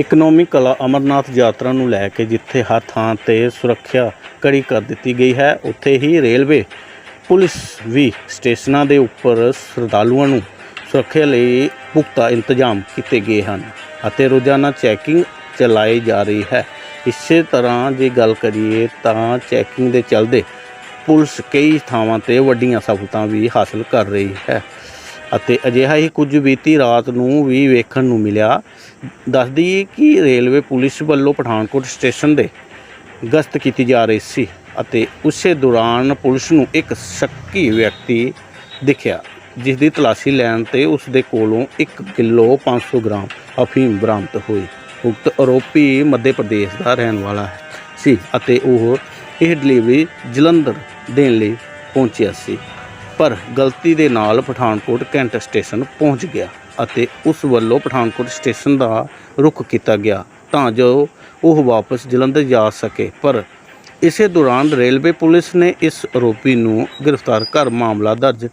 Economic ਕਲਾ ਅਮਰਨਾਥ ਯਾਤਰਾ ਨੂੰ ਲੈ ਕੇ ਜਿੱਥੇ ਹਰ ਥਾਂ ਤੇ ਸੁਰੱਖਿਆ ਕੜੀ ਕਰ ਦਿੱਤੀ ਗਈ ਹੈ, ਉੱਥੇ ਹੀ ਰੇਲਵੇ, ਪੁਲਿਸ ਵੀ ਸਟੇਸ਼ਨਾਂ ਦੇ ਉੱਪਰ ਸ਼ਰਧਾਲੂਆਂ ਨੂੰ ਸੁਰੱਖਿਆ ਲਈ ਪੁਖਤਾ ਇੰਤਜ਼ਾਮ ਕੀਤੇ ਗਏ ਹਨ ਅਤੇ ਰੋਜ਼ਾਨਾ ਚੈਕਿੰਗ ਚਲਾਈ ਜਾ ਰਹੀ ਹੈ। ਇਸੇ ਤਰ੍ਹਾਂ ਜੇ ਗੱਲ ਕਰੀਏ ਤਾਂ ਚੈਕਿੰਗ ਦੇ ਚੱਲਦੇ ਪੁਲਿਸ ਕਈ ਥਾਵਾਂ ਤੇ ਵੱਡੀਆਂ ਸਫਲਤਾਂ ਵੀ ਹਾਸਲ ਕਰ ਰਹੀ ਹੈ। ਅਤੇ ਅਜਿਹਾ ਹੀ ਕੁਝ ਬੀਤੀ ਰਾਤ ਨੂੰ ਵੀ ਵੇਖਣ ਨੂੰ ਮਿਲਿਆ। ਦੱਸਦੀ ਦਈਏ ਕਿ ਰੇਲਵੇ ਪੁਲਿਸ ਵੱਲੋਂ ਪਠਾਨਕੋਟ ਸਟੇਸ਼ਨ ਦੇ ਗਸ਼ਤ ਕੀਤੀ ਜਾ ਰਹੀ ਸੀ ਅਤੇ ਉਸੇ ਦੌਰਾਨ ਪੁਲਿਸ ਨੂੰ ਇੱਕ ਸ਼ੱਕੀ ਵਿਅਕਤੀ ਦਿਖਿਆ, ਜਿਸ ਦੀ ਤਲਾਸ਼ੀ ਲੈਣ ਤੇ ਉਸ ਦੇ ਕੋਲੋਂ 1 ਕਿਲੋ 500 ਗ੍ਰਾਮ ਅਫੀਮ ਬਰਾਮਦ ਹੋਈ। ਉਕਤ ਆਰੋਪੀ ਮੱਧ ਪ੍ਰਦੇਸ਼ ਦਾ ਰਹਿਣ ਵਾਲਾ ਸੀ ਅਤੇ ਉਹ ਇਹ ਡਿਲੀਵਰੀ ਜਲੰਧਰ ਦੇਣ ਲਈ ਪਹੁੰਚਿਆ ਸੀ। ਪਰ ਗਲਤੀ ਦੇ ਨਾਲ ਪਠਾਨਕੋਟ ਕੈਂਟ ਸਟੇਸ਼ਨ ਪਹੁੰਚ ਗਿਆ ਅਤੇ ਉਸ ਵੱਲੋਂ ਪਠਾਨਕੋਟ ਸਟੇਸ਼ਨ ਦਾ ਰੁਖ ਕੀਤਾ ਗਿਆ ਤਾਂ ਜੋ ਉਹ ਵਾਪਸ ਜਲੰਧਰ ਜਾ ਸਕੇ। ਪਰ ਇਸੇ ਦੌਰਾਨ ਰੇਲਵੇ ਪੁਲਿਸ ਨੇ ਇਸ ਆਰੋਪੀ ਨੂੰ ਗ੍ਰਿਫਤਾਰ ਕਰ ਮਾਮਲਾ ਦਰਜ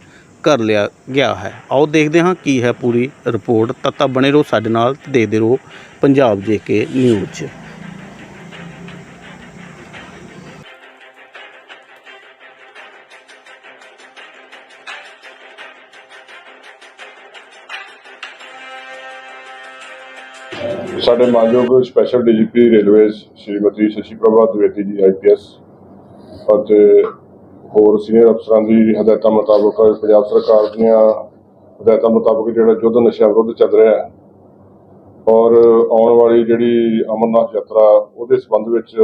ਕਰ ਲਿਆ ਗਿਆ ਹੈ। ਆਓ ਦੇਖਦੇ ਹਾਂ ਕੀ ਹੈ ਪੂਰੀ ਰਿਪੋਰਟ। ਤਤਾ ਬਣੇ ਰਹੋ ਸਾਡੇ ਨਾਲ ਤੇ ਦੇਖਦੇ ਰਹੋ ਪੰਜਾਬ ਜੇਕੇ ਨਿਊਜ਼। ਸਾਡੇ ਮਾਨਯੋਗ special DGP railway Shrimati Shashi Prabha Dwivedi ji IPS ਅਤੇ ਹੋਰ ਸੀਨੀਅਰ ਅਫਸਰਾਂ ਦੀ ਹਦਾਇਤਾਂ ਮੁਤਾਬਕ ਪੰਜਾਬ ਸਰਕਾਰ ਦੀਆਂ ਹਦਾਇਤਾਂ ਮੁਤਾਬਕ ਜਿਹੜਾ ਯੁੱਧ ਨਸ਼ਾ ਵਿਰੁੱਧ ਚੱਲ ਰਿਹਾ ਹੈ ਔਰ ਆਉਣ ਵਾਲੀ ਜਿਹੜੀ ਅਮਰਨਾਥ ਯਾਤਰਾ, ਉਹਦੇ ਸੰਬੰਧ ਵਿੱਚ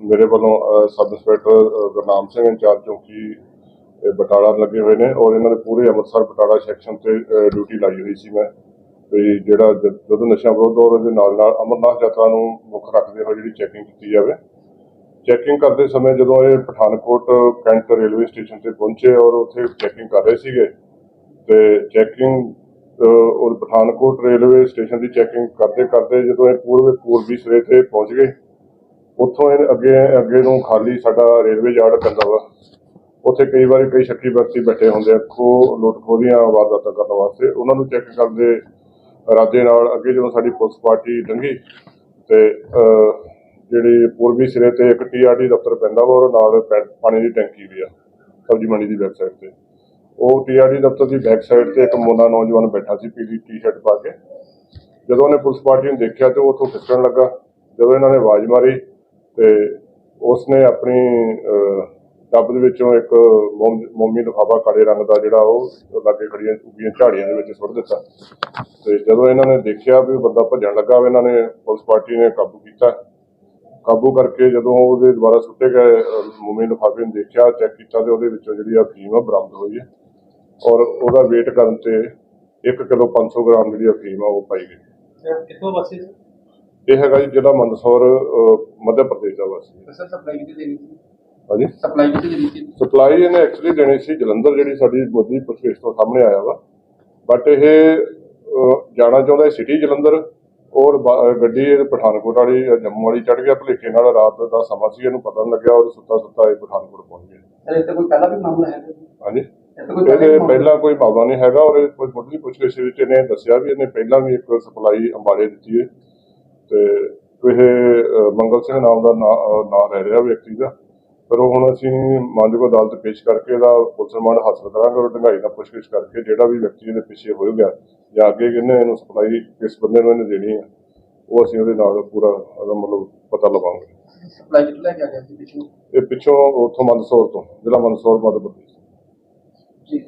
ਮੇਰੇ ਵੱਲੋਂ sub inspector Gurnam Singh incharge ਚੌਕੀ ਬਟਾਲਾ ਲੱਗੇ ਹੋਏ ਨੇ ਔਰ ਇਹਨਾਂ ਨੇ ਪੂਰੇ ਅੰਮ੍ਰਿਤਸਰ ਬਟਾਲਾ ਸੈਕਸ਼ਨ ਤੇ ਡਿਊਟੀ ਲਾਈ ਹੋਈ ਸੀ ਮੈਂ। ਵੀ ਜਿਹੜਾ ਜ- ਜਦੋਂ ਨਸ਼ਾ ਵਿਰੋਧ ਔਰ ਇਹਦੇ ਨਾਲ ਨਾਲ ਅਮਰਨਾਥ ਯਾਤਰਾ ਨੂੰ ਮੁੱਖ ਰੱਖਦੇ ਹੋਏ ਜਿਹੜੀ ਚੈਕਿੰਗ ਕੀਤੀ ਜਾਵੇ। ਚੈਕਿੰਗ ਕਰਦੇ ਸਮੇਂ ਜਦੋਂ ਇਹ ਪਠਾਨਕੋਟ ਕੈਂਟ ਰੇਲਵੇ ਸਟੇਸ਼ਨ ਤੇ ਪਹੁੰਚੇ ਔਰ ਉੱਥੇ ਚੈਕਿੰਗ ਕਰ ਰਹੇ ਸੀਗੇ, ਤੇ ਚੈਕਿੰਗ ਔਰ ਪਠਾਨਕੋਟ ਰੇਲਵੇ ਸਟੇਸ਼ਨ ਦੀ ਚੈਕਿੰਗ ਕਰਦੇ ਕਰਦੇ ਜਦੋਂ ਇਹ ਪੂਰਬੀ ਪੂਰਬੀ ਸਿਰੇ ਤੇ ਪਹੁੰਚ ਗਏ, ਉੱਥੋਂ ਇਹ ਅੱਗੇ ਅੱਗੇ ਨੂੰ ਖਾਲੀ ਸਾਡਾ ਰੇਲਵੇ ਯਾਰਡ ਪੈਂਦਾ ਵਾ। ਉੱਥੇ ਕਈ ਵਾਰੀ ਕਈ ਸ਼ੱਕੀ ਵਿਅਕਤੀ ਬੈਠੇ ਹੁੰਦੇ ਆ, ਖੋ ਲੁੱਟ ਖੋਹ ਦੀਆਂ ਵਾਰਦਾਤਾਂ ਕਰਨ ਵਾਸਤੇ। ਉਹਨਾਂ ਨੂੰ ਚੈੱਕ ਕਰਦੇ ਇਰਾਦੇ ਨਾਲ ਅੱਗੇ ਜਦੋਂ ਸਾਡੀ ਪੁਲਿਸ ਪਾਰਟੀ ਲੰਘੀ ਤੇ ਜਿਹੜੀ ਪੂਰਬੀ ਸਿਰੇ ਤੇ ਇੱਕ ਟੀਆਰਡੀ ਦਫ਼ਤਰ ਪੈਂਦਾ ਵਾ ਔਰ ਨਾਲ ਪੈ- ਪਾਣੀ ਦੀ ਟੈਂਕੀ ਵੀ ਆ, ਸਬਜ਼ੀ ਮੰਡੀ ਦੀ ਬੈਕ ਤੇ। ਉਹ ਟੀਆਰਡੀ ਦਫ਼ਤਰ ਦੀ ਬੈਕ ਸਾਈਡ ਤੇ ਇੱਕ ਮੋਨਾ ਨੌਜਵਾਨ ਬੈਠਾ ਸੀ, ਪੀਲੀ ਟੀ-ਸ਼ਰਟ ਪਾ ਕੇ। ਜਦੋਂ ਉਹਨੇ ਪੁਲਿਸ ਪਾਰਟੀ ਨੂੰ ਦੇਖਿਆ ਤੇ ਉਹ ਉੱਥੋਂ ਖਿਸਕਣ ਲੱਗਾ। ਜਦੋਂ ਇਹਨਾਂ ਨੇ ਆਵਾਜ਼ ਮਾਰੀ ਤੇ ਉਸਨੇ ਆਪਣੀ ਟੱਬ ਦੇ ਵਿੱਚੋਂ ਇੱਕ ਮੋਮ- ਲਿਫਾਫਾ ਕਾਲੇ ਰੰਗ ਦਾ ਜਿਹੜਾ ਉਹ ਲਾਗੇ ਖੜੀਆਂ ਉੱਗੀਆਂ ਝਾੜੀਆਂ ਦੇ ਵਿੱਚ ਸੁੱਟ ਦਿੱਤਾ। ਤੇ ਜਦੋਂ ਇਹਨਾਂ ਨੇ ਦੇਖਿਆ ਵੀ ਬੰਦਾ ਭੱਜਣ ਲੱਗਾ ਇਹਨਾਂ ਨੇ ਪੁਲਿਸ ਪਾਰਟੀ ਨੇ ਕਾਬੂ ਕੀਤਾ ਕਾਬੂ ਕਰਕੇ ਜਦੋਂ ਉਹਦੇ ਦੁਬਾਰਾ ਸੁੱਟੇ ਗਏ ਮੋਮੀ ਲਿਫਾਫੇ ਨੂੰ ਦੇਖਿਆ ਚੈੱਕ ਕੀਤਾ ਤੇ ਉਹਦੇ ਵਿੱਚੋਂ ਜਿਹੜੀ ਆ ਫੀਮ ਆ ਬਰਾਮਦ ਹੋਈ ਹੈ। ਔਰ ਉਹਦਾ weight ਕਰਨ ਤੇ 1 ਕਿਲੋ 500 ਗ੍ਰਾਮ ਜਿਹੜੀ ਅਫੀਮ ਆ ਉਹ ਪਾਈ ਗਈ। ਕਿੱਥੋਂ ਵਾਸੀ ਇਹ ਹੈਗਾ ਜੀ ਜ਼ਿਲ੍ਹਾ ਮੰਦਸੌਰ ਮੱਧ ਪ੍ਰਦੇਸ਼ ਦਾ ਵਾਸੀ ਸਰ ਸਪਲਾਈ ਕਿੱਥੇ ਦੇਣੀ ਸੀ? ਹਾਂਜੀ। ਸਪਲਾਈ ਕਿੱਥੇ ਦੇਣੀ ਸੀ? ਸਪਲਾਈ ਇਹਨੇ ਐਕਚੁਅਲੀ ਦੇਣੀ ਸੀ ਜਲੰਧਰ ਜਿਹੜੀ ਸਾਡੀ ਮੋਦੀ ਪ੍ਰੋਸੈਸ ਤੋਂ ਸਾਹਮਣੇ ਆਇਆ ਵਾ। ਬਟ ਇਹ ਜਾਣਾ ਚਾਹੁੰਦਾ ਸਿਟੀ ਜਲੰਧਰ। ਔਰ ਗੱਡੀ ਪਠਾਨਕੋਟ ਵਾਲੀ ਜੰਮੂ ਵਾਲੀ ਚੜ ਗਿਆ ਭਲੇਖੇ ਨਾਲ ਰਾਤ ਦਾ ਸਮਾਂ ਸੀ ਇਹਨੂੰ ਪਤਾ ਨਹੀਂ ਲੱਗਿਆ ਔਰ ਸੁੱਤਾ ਸੁੱਤਾ ਇਹ ਪਠਾਨਕੋਟ ਪਹੁੰਚ ਗਿਆ। ਸਰ ਇੱਥੇ ਕੋਈ ਪਹਿਲਾਂ ਵੀ ਮਾਮਲਾ ਹਾਂਜੀ। ਇਹਦੇ ਪਹਿਲਾਂ ਕੋਈ ਮਾਮਲਾ ਨਹੀਂ ਹੈਗਾ ਔਰ ਕੋਈ ਮੁੱਢਲੀ ਪੁੱਛਗਿੱਛ ਵਿੱਚ ਇਹਨੇ ਦੱਸਿਆ ਵੀ ਇਹਨੇ ਪਹਿਲਾਂ ਵੀ ਇੱਕ ਸਪਲਾਈ ਅੰਬਾਲੇ ਦਿੱਤੀ ਹੈ ਤੇ ਇਹ ਮੰਗਲ ਸਿੰਘ ਨਾਮ ਦਾ ਨਾਂ ਲੈ ਰਿਹਾ ਵਿਅਕਤੀ ਦਾ। ਪਰ ਉਹ ਹੁਣ ਅਸੀਂ ਮਾਨਯੋਗ ਅਦਾਲਤ ਪੇਸ਼ ਕਰਕੇ ਇਹਦਾ ਪੁਲਿਸ ਰਿਮਾਂਡ ਹਾਸਲ ਕਰਾਂਗੇ ਔਰ ਢੰਗਾਈ ਦਾ ਪੁੱਛਗਿੱਛ ਕਰਕੇ ਜਿਹੜਾ ਵੀ ਵਿਅਕਤੀ ਇਹਦੇ ਪਿੱਛੇ ਹੋ ਗਿਆ ਜਾਂ ਅੱਗੇ ਕਿਹਨੇ ਇਹਨੂੰ ਸਪਲਾਈ ਕਿਸ ਬੰਦੇ ਨੂੰ ਇਹਨੇ ਦੇਣੀ ਹੈ ਉਹ ਅਸੀਂ ਉਹਦੇ ਨਾਲ ਪੂਰਾ ਉਹਦਾ ਮਤਲਬ ਪਤਾ ਲਵਾਂਗੇ। ਸਪਲਾਈ ਕਿੱਥੇ ਲੈ ਕੇ ਆ ਗਿਆ ਸੀ ਪਿੱਛੋਂ? ਇਹ ਪਿੱਛੋਂ ਉੱਥੋਂ ਮੰਦਸੌਰ ਤੋਂ ਜ਼ਿਲ੍ਹਾ ਮੰਦਸੌਰ ਮੱਧ ਪ੍ਰਦੇਸ਼ ਜੀ।